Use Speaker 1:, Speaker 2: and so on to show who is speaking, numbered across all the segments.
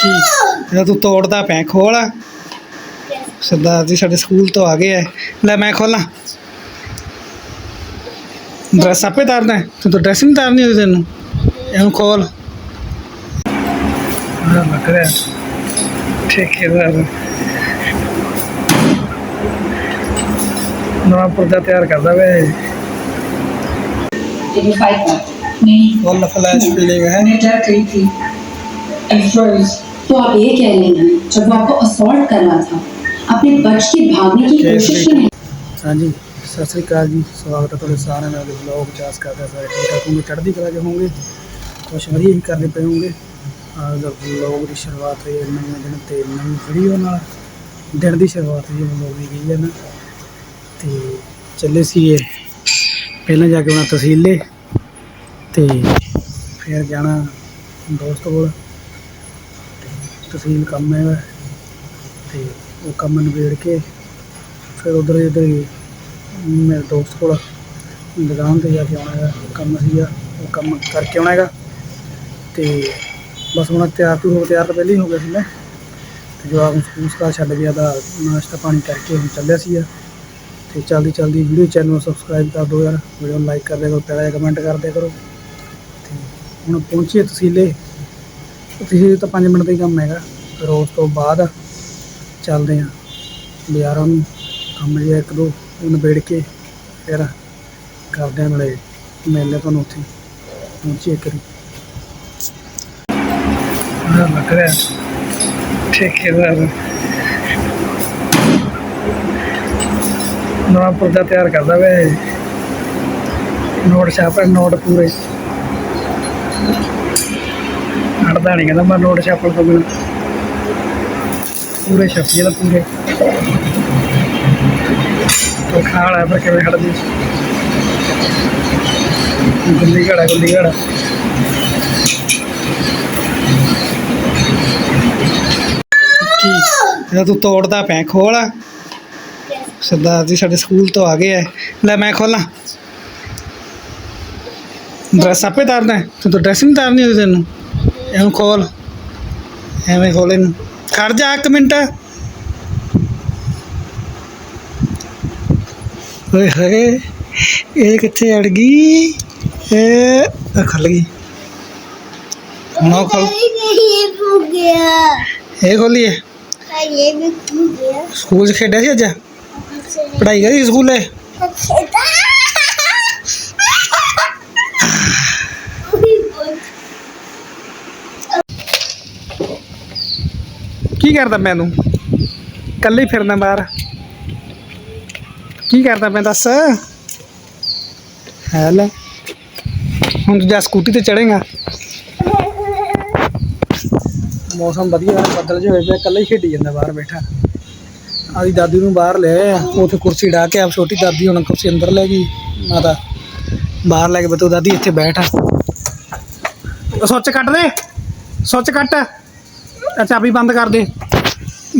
Speaker 1: ਕੀ ਇਹ ਤੂੰ ਤੋੜਦਾ ਪੈ ਖੋਲ। ਸਰਦਾਰ ਜੀ ਸਾਡੇ ਸਕੂਲ ਤੋਂ ਆ ਗਏ ਐ ਲੈ ਮੈਂ ਖੋਲਾਂ। ਡਰੈਸ ਆਪੇ ਤਾਰਨਾ ਤੂੰ ਤਾਂ ਡਰੈਸ ਨਹੀਂ ਤਾਰਨੀ ਹੋਈ ਤੈਨੂੰ। ਇਹਨੂੰ ਖੋਲ। ਨਾ ਲੱਗ ਰਿਹਾ ਠੀਕ ਹੈ ਬਰਾਬਰ ਨਵਾਂ ਪੁਰਜਾ ਤਿਆਰ ਕਰਦਾ ਵੇ।
Speaker 2: ਇਹ ਫਾਈਟ ਨਹੀਂ।
Speaker 1: ਵਾਲਾ ਫਲੈਸ਼ ਫੀਲਿੰਗ ਹੈ।
Speaker 2: ਮੈਂ ਡਰ ਗਈ ਸੀ। ਐਂਡ ਫਰੋਜ਼
Speaker 3: तो आप ये कह रही हैं जब वो आपको असॉल्ट कर रहा था आपने बच के भागने की
Speaker 1: कैसे?
Speaker 3: कोशिश क्यों नहीं
Speaker 1: ਹਾਂਜੀ ਸਤਿ ਸ੍ਰੀ ਅਕਾਲ ਜੀ ਸਵਾਗਤ ਹੈ ਤੁਹਾਡੇ ਸਾਰਿਆਂ ਦਾ ਵਲੌਗ ਚਾਸ ਕਰਦੇ ਸਾਰੇ ਠੀਕ ਠਾਕ ਹੋਣਗੇ ਚੜ੍ਹਦੀ ਕਲਾ 'ਚ ਹੋਣਗੇ ਕੁਛ ਵਧੀਆ ਹੀ ਕਰਦੇ ਪਏ ਹੋਣਗੇ ਅੱਜ ਦਾ ਵਲੌਗ ਦੀ ਸ਼ੁਰੂਆਤ ਹੋਈ ਹੈ ਨਵੇਂ ਦਿਨ ਤੇ ਨਵੀਂ ਵੀਡੀਓ ਨਾਲ ਦਿਨ ਦੀ ਸ਼ੁਰੂਆਤ ਜੀ ਵਲੌਗ ਦੀ ਗਈ ਹੈ ਨਾ ਤੇ ਚੱਲੇ ਸੀਗੇ ਪਹਿਲਾਂ ਜਾ ਕੇ ਉਹਨਾਂ ਤਹਿਸੀਲੇ ਤੇ ਫਿਰ ਜਾਣਾ ਦੋਸਤ ਕੋਲ ਤਹਿਸੀਲ ਕੰਮ ਹੈ ਤੇ ਉਹ ਕੰਮ ਨਿਬੇੜ ਕੇ ਫਿਰ ਉਧਰ ਇੱਧਰ ਮੇਰੇ ਦੋਸਤ ਕੋਲ ਦੁਕਾਨ ਤੇ ਜਾ ਕੇ ਆਉਣਾ ਹੈਗਾ, ਕੰਮ ਸੀਗਾ, ਉਹ ਕੰਮ ਕਰਕੇ ਆਉਣਾ ਹੈਗਾ ਤੇ ਬਸ ਹੁਣ ਤਿਆਰ ਤੂੰ ਹੋ, ਤਿਆਰ ਤਾਂ ਪਹਿਲਾਂ ਹੀ ਹੋ ਗਿਆ ਸੀ ਮੈਂ ਤੇ ਜਵਾਬ ਨੂੰ ਸਕੂਲ ਸਕਾ ਛੱਡ ਗਿਆ, ਤਾਂ ਨਾਸ਼ਤਾ ਪਾਣੀ ਕਰਕੇ ਹੁਣ ਚੱਲਿਆ ਸੀਗਾ ਤੇ ਜਲਦੀ ਜਲਦੀ ਵੀਡੀਓ ਚੈਨਲ ਨੂੰ ਸਬਸਕ੍ਰਾਈਬ ਕਰ ਦਿਓ ਯਾਰ, ਵੀਡੀਓ ਨੂੰ ਲਾਈਕ ਕਰ ਦਿਆ ਕਰੋ ਪਿਆਰਾ ਕਮੈਂਟ ਕਰਦੇ ਕਰੋ ਤੇ ਹੁਣ ਪਹੁੰਚੀਏ ਤਹਿਸੀਲੇ। ਤੁਸੀਂ ਤਾਂ 5 ਮਿੰਟ ਦਾ ਹੀ ਕੰਮ ਹੈਗਾ। ਫਿਰ ਉਸ ਤੋਂ ਬਾਅਦ ਚੱਲਦੇ ਹਾਂ। ਬਾਜ਼ਾਰਾਂ ਨੂੰ ਕੰਮ ਜਿਹਾ ਇੱਕ ਦੋ ਉਹ ਨਿਬੇੜ ਕੇ ਫਿਰ ਕਰਦੇ ਹਾਂ ਨਾਲੇ ਮਿਲਦੇ ਤੁਹਾਨੂੰ ਉੱਥੇ। ਪਹੁੰਚੀਏ ਕਰੀ ਆ ਲੱਗ ਰਿਹਾ ਠੇਕੇਦਾਰ ਨਵਾਂ ਪੁਰਜਾ ਤਿਆਰ ਕਰਦਾ ਵੇ ਨੋਟ ਛਾਪੇ, ਨੋਟ ਪੂਰੇ। ਅੜਦਾ ਨਹੀਂ ਕਹਿੰਦਾ ਮੈਂ ਨੋਟ ਛਾਪਣ ਤੋਂ ਬਿਨਾਂ। ਪੂਰੇ ਛਪੀਏ ਦਾ ਪੂਰੇ। ਉਹ ਖਾਲ ਹੈ ਪਰ ਕਿਵੇਂ ਖੜਦੀ ਗੁੱਲੀ ਘੜਾ ਗੁੱਲੀ ਘੜਾ ਕੀ? ਇਹ ਤੂੰ ਤੋੜਦਾ ਪੈ ਖੋਲ। ਸਰਦਾਰ ਜੀ ਸਾਡੇ ਸਕੂਲ ਤੋਂ ਆ ਗਏ ਐ ਲੈ ਮੈਂ ਖੋਲਾਂ। ਡਰੈਸ ਆਪੇ ਤਾਰਨਾ ਹੈ? ਤੂੰ ਤਾਂ ਡਰੈਸ ਨਹੀਂ ਤਾਰਨੀ ਹੋਈ ਤੈਨੂੰ। इन खोल एवं खोल इन। खड़ जा एक मिनट।
Speaker 4: ये कितने अड़ गई?
Speaker 1: खुल गई खोल ये खोली है पढ़ाई करी स्कूल? ਕਰਦਾ ਮੈਂ ਤੂੰ? ਕੱਲੇ ਹੀ ਫਿਰਦਾ ਬਾਹਰ। ਕੀ ਕਰਦਾ ਮੈਂ ਦੱਸ? ਹੈ ਲੈ। ਹੁਣ ਤੂੰ ਜਾ ਸਕੂਟੀ ਤੇ ਚੜੇਗਾ। ਮੌਸਮ ਵਧੀਆ ਹੈ, ਬੱਦਲ ਜਿਹੇ ਹੋਏ ਪਏ ਕੱਲੇ ਹੀ ਖੇਡੀ ਜਾਂਦਾ ਬਾਹਰ ਬੈਠਾ। ਆਦੀ ਦਾਦੀ ਨੂੰ ਬਾਹਰ ਲੈ ਆਇਆ ਉੱਥੇ ਕੁਰਸੀ ਢਾ ਕੇ ਆਪ ਛੋਟੀ ਦਾਦੀ ਹੁਣ ਕੁਰਸੀ ਅੰਦਰ ਲੈ ਗਈ, ਮਾਤਾ। ਬਾਹਰ ਲੈ ਕੇ ਬਤੋ ਦਾਦੀ ਇੱਥੇ ਬੈਠ। ਉਹ ਸੁੱਚ ਕੱਟ ਦੇ। ਸੁੱਚ ਕੱਟ। ਚਾਬੀ ਬੰਦ ਕਰ ਦੇ।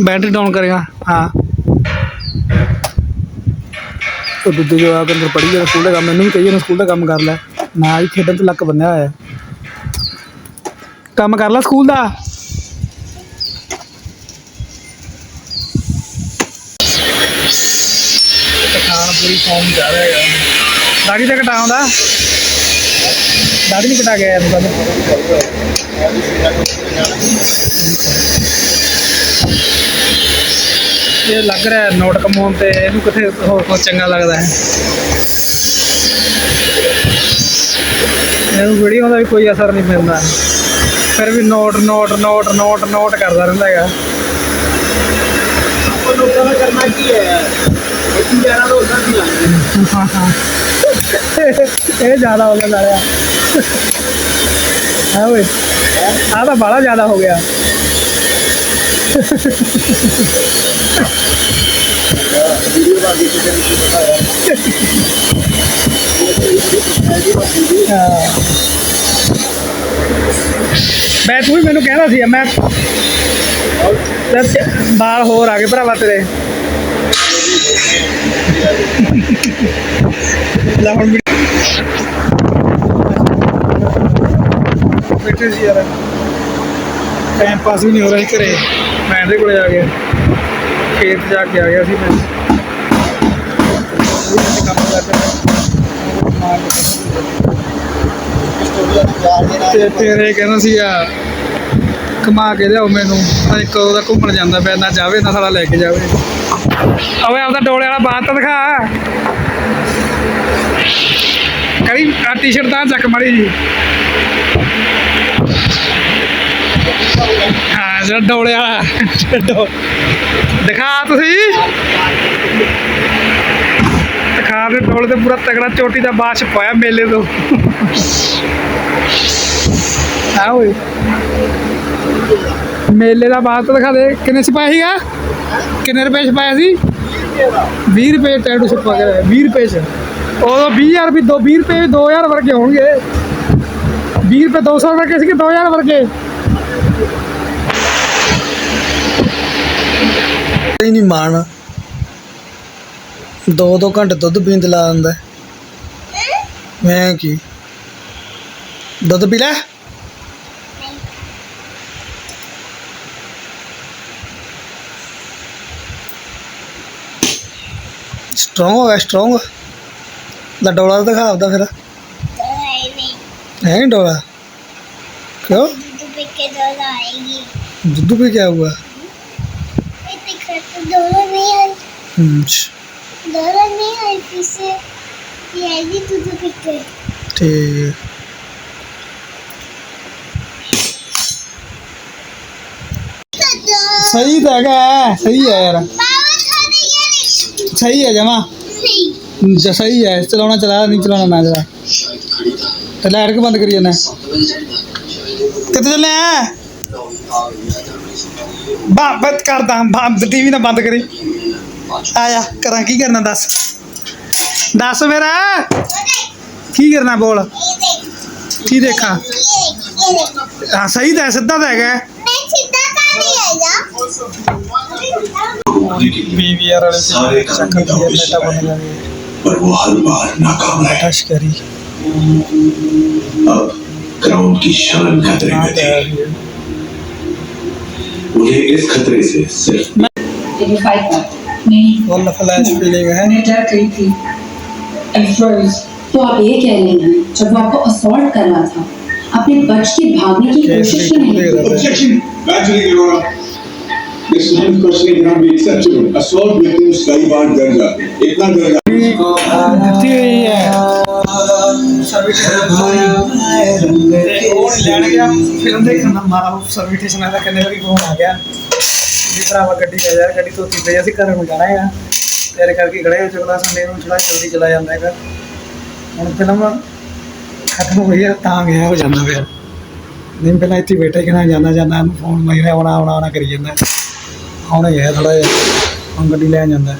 Speaker 1: ਬੈਟਰੀ ਡਾਊਨ ਕਰੇਗਾ ਹਾਂ। ਉਹ ਦੁੱਧ ਜੋ ਆ ਕੇ ਅੰਦਰ ਪੜੀ ਜਾ ਸਕੂਲ ਦਾ ਕੰਮ ਮੈਨੂੰ ਵੀ ਕਹੀਏ ਨਾ ਸਕੂਲ ਦਾ ਕੰਮ ਕਰ ਲੈ। ਨਾ ਹੀ ਖੇਡਣ ਤੇ ਲੱਕ ਬੰਨਿਆ ਹੋਇਆ। ਕੰਮ ਕਰ ਲੈ ਸਕੂਲ ਦਾ। ਪੂਰੀ ਫਾਰਮ ਜਾ ਰਿਹਾ ਹੈ ਦਾੜੀ ਤੇ ਕਟਾਉਂਦਾ ਦਾੜੀ ਨਹੀਂ ਕਟਾ ਗਿਆ ਯਾਰ ਇਹ ਲੱਗ ਰਿਹਾ ਨੋਟ ਕਮਾਉਣ ਤੇ ਇਹਨੂੰ ਕਿਥੇ ਹੋਰ ਕੁਛ ਚੰਗਾ ਲੱਗਦਾ ਹੈ? ਇਹਨੂੰ ਵੀਡੀਓ ਦਾ ਵੀ ਕੋਈ ਅਸਰ ਨਹੀਂ ਪੈਂਦਾ। ਫਿਰ ਵੀ note note note note note ਕਰਦਾ ਰਹਿੰਦਾ ਹੈਗਾ।
Speaker 5: ਆਪਾਂ ਲੋਕਾਂ ਦਾ ਕਰਨਾ ਕੀ ਹੈ? ਜਾਣਾ ਤਾਂ ਉਦਾਂ ਦੀ ਲੱਗਦਾ
Speaker 1: ਇਹ ਜ਼ਿਆਦਾ ਹੋ ਗਿਆ ਸਾਲਿਆ ਹਾਂ ਓਏ ਆਹ ਤਾਂ ਬੜਾ ਜ਼ਿਆਦਾ ਹੋ ਗਿਆ।
Speaker 5: ਵੀਡੀਓ ਬਾਕੀ ਕਿਸੇ ਨੂੰ ਕੀ
Speaker 1: ਮੈਂ ਤੂੰ ਵੀ ਮੈਨੂੰ ਕਹਿਣਾ ਸੀ, ਮੈਂ ਤੇ ਬਾਲ ਹੋਰ ਆ ਗਏ ਭਰਾਵਾ ਤੇਰੇ। ਲੈ ਹੁਣ ਬੈਠੇ ਸੀ ਯਾਰ। ਟਾਈਮ ਪਾਸ ਵੀ ਨਹੀਂ ਹੋ ਰਿਹਾ ਸੀ ਘਰੇ। ਮੈਂ ਇਹਦੇ ਕੋਲੇ ਆ ਗਿਆ। ਖੇਤ ਜਾ ਕੇ ਆ ਗਿਆ ਸੀ ਮੈਂ। ਕੰਮ ਕਰਦਾ ਤੇ ਫਿਰ ਕਹਿੰਦਾ ਸੀ ਆ ਕਮਾ ਕੇ ਲਿਆਓ ਮੈਨੂੰ। ਅਜੇ ਕਦੋਂ ਦਾ ਘੁੰਮਣ ਜਾਂਦਾ ਪਿਆ, ਨਾ ਜਾਵੇ, ਨਾ ਸਾਲਾ ਲੈ ਕੇ ਜਾਵੇ। ਓਏ ਆਪਦਾ ਡੋਲੇ ਵਾਲਾ ਬਾਤ ਤਾਂ ਦਿਖਾ। ਕਰੀ ਆ ਟੀ-ਸ਼ਰਟ ਤਾਂ ਚੱਕ ਮਾੜੀ ਜੀ ਹਾਂ ਜਿਹੜਾ ਡੋਲੇ ਵਾਲਾ ਡੋ- ਦਿਖਾ ਤੁਸੀਂ। ਦਿਖਾ ਦੇ ਡੋਲੇ ਤੇ ਪੂਰਾ ਤਗੜਾ ਚੋਟੀ ਦਾ ਬਾਸ਼ ਪਾਇਆ ਮੇਲੇ ਤੋਂ। ਆ ਓਏ। ਮੇਲੇ ਦਾ ਬਾਤ ਦਿਖਾ ਦੇ, ਕਿੰਨੇ ਚ ਸੀਗਾ? ਕਿੰਨੇ ਰੁਪਏ ਚ ਪਾਇਆ ਸੀ? 20 ਰੁਪਏ ਟੈਟੂ ਛਪਾ ਕੇ 20 ਰੁਪਏ ਚ। ਉਦੋਂ 20000 ਵੀ ਦੋ 20 ਰੁਪਏ 2000 ਵਰਗੇ ਹੋਣਗੇ। 20 ਰੁਪਏ 200 ਵਰਗੇ ਸੀਗੇ ਕਿ 2000 ਵਰਗੇ?
Speaker 6: ਨਹੀਂ ਮਾਣ ਦੋ ਦੋ ਘੰਟੇ ਦੁੱਧ ਪੀਂਦ ਲਾ ਦਿੰਦਾ। ਮੈਂ ਕੀ? ਦੁੱਧ ਪੀ ਲੈ। ਸਟਰੋਂਗ ਹੋਇਆ ਸਟਰੋਂਗ ਦਾ ਡੋਲਾ ਦਿਖਾਉਂਦਾ ਫਿਰ। ਨਹੀਂ ਨਹੀਂ ਡੋਲਾ? ਕਿਉਂ?
Speaker 4: के दोनों आएगी
Speaker 6: जुद्धू पे
Speaker 4: क्या हुआ दोनों नहीं आई दोनों नहीं आई फिर से ये आएगी दुद्धू पे
Speaker 6: ठीक है सही था क्या सही है यार
Speaker 4: सही है जमा सही
Speaker 6: है चलाना चला
Speaker 4: नहीं
Speaker 6: चलाना ना चला तो लाइट को बंद करिए ना ਕਿੱਥੇ ਚੱਲੇ ਆ? ਬੰਦ ਕਰਦਾ ਬੰਦ ਟੀਵੀ ਨਾ ਬੰਦ ਕਰੀ। ਆਇਆ ਕਰਾਂ ਕੀ ਕਰਨਾ ਦੱਸ? ਦੱਸ ਫਿਰ। ਕੀ ਕਰਨਾ ਬੋਲ? ਕੀ ਦੇਖਾਂ? ਹਾਂ ਸਹੀ ਤਾਂ ਸਿੱਧਾ ਤਾਂ ਹੈਗਾ। ਪੀਵੀਆਰ ਵਾਲੇ
Speaker 7: ਸਾਰੇ ਕੰਮ ਦਾ ਬੇਟਾ ਬਣ ਗਿਆ। ਪਰ ਉਹ ਹਰ ਵਾਰ ਨਾਕਾਮ
Speaker 6: ਹੈ ਕਸ਼ਕਰੀ
Speaker 7: ਅਬ क्राउन की शान खतरे में थी मुझे इस खतरे से सिर्फ़
Speaker 2: मैं डर गई थी।
Speaker 3: तो आप ये कह रहे हैं जब वो आपको असॉल्ट कर रहा था आपने बच के भागने की कोशिश क्यों नहीं
Speaker 8: This man's questioning cannot be acceptable. Assault victims कई बार डर जाते इतना डर जाते हैं।
Speaker 6: ਤੇ ਉਹ ਲੈਣ ਗਿਆ। ਮਾਰਾ ਫੋਨ ਆ ਗਿਆ। ਵੀ ਭਰਾਵਾ ਗੱਡੀ ਲੈ ਜਾ ਗੱਡੀ ਤੋਂ ਪਈ ਅਸੀਂ ਘਰ ਨੂੰ ਜਾਣਾ ਹੈਗਾ ਤੇਰੇ ਕਰਕੇ ਖੜੇ ਹੋ ਚੁਕਲਾ ਸੰਡੇ ਨੂੰ ਥੋੜਾ ਜਲਦੀ ਚਲਾ ਜਾਂਦਾ ਹੈਗਾ। ਹੁਣ ਫਿਲਮ ਖਤਮ ਹੋਈ ਹੈ ਤਾਂ ਗਿਆ ਹੋ ਜਾਂਦਾ ਫਿਰ ਨਹੀਂ ਪਹਿਲਾਂ ਇੱਥੇ ਬੈਠਾ ਕਿ ਨਾ ਜਾਂਦਾ ਜਾਂਦਾ ਇਹਨੂੰ ਫੋਨ ਆਉਣਾ ਆਉਣਾ ਆਉਣਾ ਕਰੀ ਜਾਂਦਾ। ਹੁਣ ਗਿਆ ਥੋੜਾ ਜਿਹਾ। ਹੁਣ ਗੱਡੀ ਲੈ ਜਾਂਦਾ।